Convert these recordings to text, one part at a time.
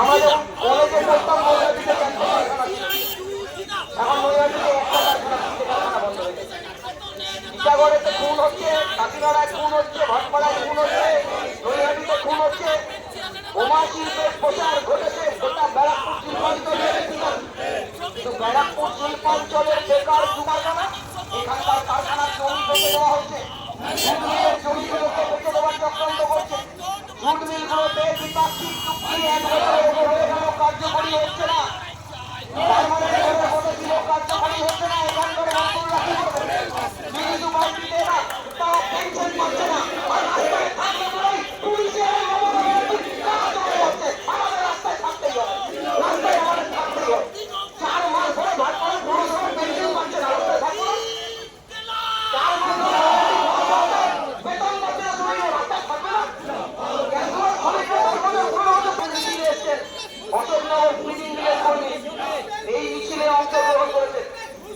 আমাদের কলেজে পড়তাম মহিলাটিকে এখন মহিলাটিকে একটা কারখানা বন্ধ হয়ে গেছে টিটাগড়েতে খুন হচ্ছে কাকিনাড়ায় খুন হচ্ছে, ভাটপাড়ায় খুন হচ্ছে, নৈহাটিতে খুন হচ্ছে। বোমা শিল্পের প্রচার ঘটেছে এখানকার কারখানার জমি বেঁচে দেওয়া হচ্ছে। জমি বেঁচে দেওয়ার চক্রান্ত করছে দ্বিপাক্ষিক চুক্তি কার্যকরী হচ্ছে না। কার্যকরী হচ্ছে না।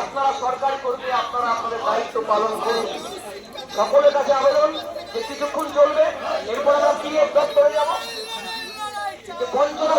আপনারা সরকার করবে আপনারা আপনাদের দায়িত্ব পালন করুন। সকলের কাছে আবেদন, যে কিছুক্ষণ চলবে, এরপরে আমরা ফিরে ব্যাক করে যাব। বঞ্চনা